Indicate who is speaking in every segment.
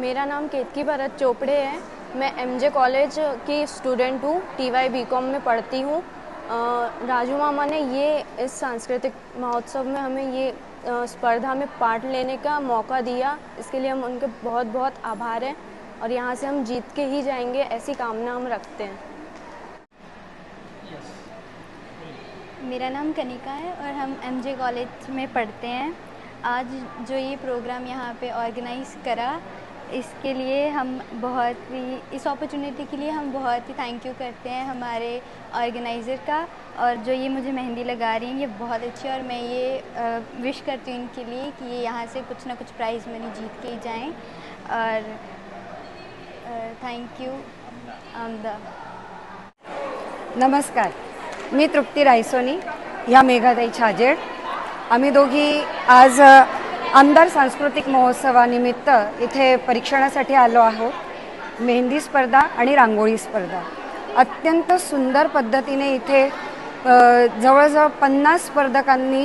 Speaker 1: मेरा नाम केतकी भरत चोपड़े है। मैं एमजे कॉलेज की स्टूडेंट हूँ टीवाई बीकॉम में पढ़ती हूँ। राजू मामा ने ये इस सांस्कृतिक महोत्सव में हमें ये स्पर्धा में पार्ट लेने का मौका दिया। इसके लिए हम उनके बहुत बहुत आभार हैं और यहाँ से हम जीत के ही जाएँगे, ऐसी कामना हम रखते हैं।
Speaker 2: मेरा नाम कनिका है और हम एमजे कॉलेज में पढ़ते हैं। आज जो ये प्रोग्राम यहाँ पे ऑर्गेनाइज करा इसके लिए हम बहुत ही, इस अपॉर्चुनिटी के लिए हम बहुत ही थैंक यू करते हैं हमारे ऑर्गेनाइज़र का। और जो ये मुझे मेहंदी लगा रही हैं, ये बहुत अच्छी है और मैं ये विश करती हूँ इनके लिए कि ये यहाँ से कुछ ना कुछ प्राइज़ मनी जीत के ही जाएँ। और थैंक यू ऑन द
Speaker 3: नमस्कार, मी तृप्ती रायसोनी ह्या मेघाताई छाजेड। आम्ही दोघी आज आमदार सांस्कृतिक महोत्सवानिमित्त इथे परीक्षणासाठी आलो आहोत. मेहंदी स्पर्धा आणि रांगोळी स्पर्धा. अत्यंत सुंदर पद्धतीने इथे जवळजवळ पन्नास स्पर्धकांनी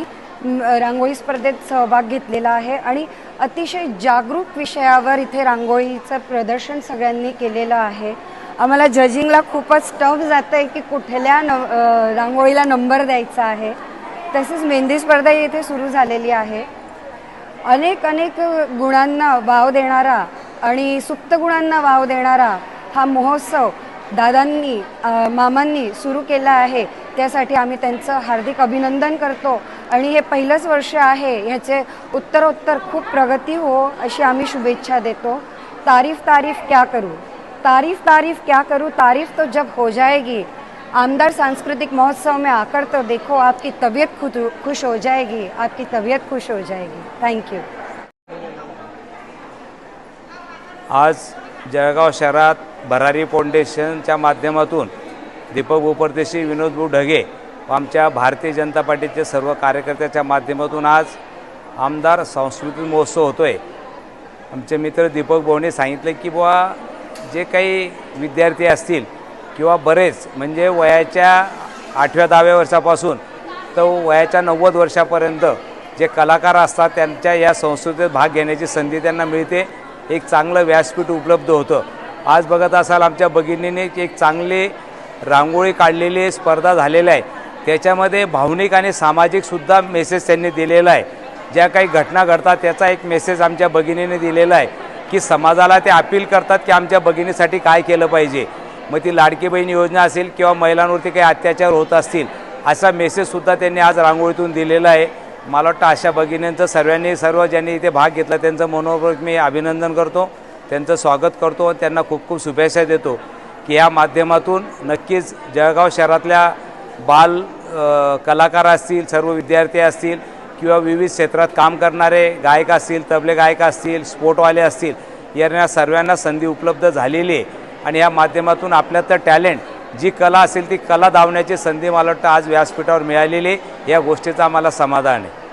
Speaker 3: रांगोळी स्पर्धेत सहभाग घेतलेला आहे आणि अतिशय जागरूक विषयावर इथे रांगोळीचं प्रदर्शन सगळ्यांनी केलेलं आहे. आम्हाला जजिंगला खूपच टफ जातं आहे की कुठल्या न रांगोळीला नंबर द्यायचा आहे. तसेच मेहंदी स्पर्धा इथे सुरू झालेली आहे. अनेक अनेक गुणांना वाव देणारा आणि सुप्त गुणांना वाव देणारा हा महोत्सव दादांनी मामांनी सुरू केला आहे. त्यासाठी आम्ही त्यांचं हार्दिक अभिनंदन करतो. आणि हे पहिलंच वर्ष आहे. ह्याचे उत्तरोत्तर खूप प्रगती हो अशी आम्ही शुभेच्छा देतो. तारीफ तारीफ क्या करू? तारीफ तारीफ क्या करूँ? तारीफ तो जब हो जाएगी. आमदार सांस्कृतिक महोत्सव में आकर तो देखो आपकी तबीयत खुद खुश हो जाएगी आपकी तबीयत खुश हो जाएगी। थैंक यू
Speaker 4: आज जळगाव शहरात भरारी फाउंडेशनच्या माध्यमातून दीपक उपरदेशी विनोदभाऊ ढगे व आमच्या भारतीय जनता पार्टीचे सर्व कार्यकर्त्याच्या माध्यमातून आज आमदार सांस्कृतिक महोत्सव होतो आहे आमचे मित्र दीपक भाऊने सांगितले की बुवा जे काही विद्यार्थी असतील किंवा बरेच म्हणजे वयाच्या आठव्या दहाव्या वर्षापासून तर वयाच्या नव्वद वर्षापर्यंत जे कलाकार असतात त्यांच्या या संस्कृतीत भाग घेण्याची संधी त्यांना मिळते. एक चांगलं व्यासपीठ उपलब्ध होतं. आज बघत असाल आमच्या भगिनीने एक चांगली रांगोळी काढलेली स्पर्धा झालेली आहे. त्याच्यामध्ये भावनिक आणि सामाजिकसुद्धा मेसेज त्यांनी दिलेला आहे. ज्या काही घटना घडतात त्याचा एक मेसेज आमच्या भगिनीने दिलेला आहे. की समाजाला ते अपील करतात की आमच्या भगिनीसाठी काय केलं पाहिजे. मग ती लाडकी बहीण योजना असेल किंवा महिलांवरती काही अत्याचार होत असतील असा मेसेजसुद्धा त्यांनी आज रांगोळीतून दिलेला आहे. मला वाटतं अशा भगिनींचं सर्वांनी सर्व ज्यांनी इथे भाग घेतला त्यांचं मनोपूर्वक मी अभिनंदन करतो. त्यांचं स्वागत करतो आणि त्यांना खूप खूप शुभेच्छा देतो की या माध्यमातून नक्कीच जळगाव शहरातल्या बाल कलाकार असतील सर्व विद्यार्थी असतील किंवा विविध क्षेत्रात काम करणारे गायक असतील तबले गायक असतील स्पोर्टवाले असतील यांना सर्वांना संधी उपलब्ध झालेली आहे. आणि या माध्यमातून आपल्यातलं टॅलेंट जी कला असेल ती कला दावण्याची संधी मला वाटतं आज व्यासपीठावर मिळालेली आहे. या गोष्टीचं आम्हाला समाधान आहे.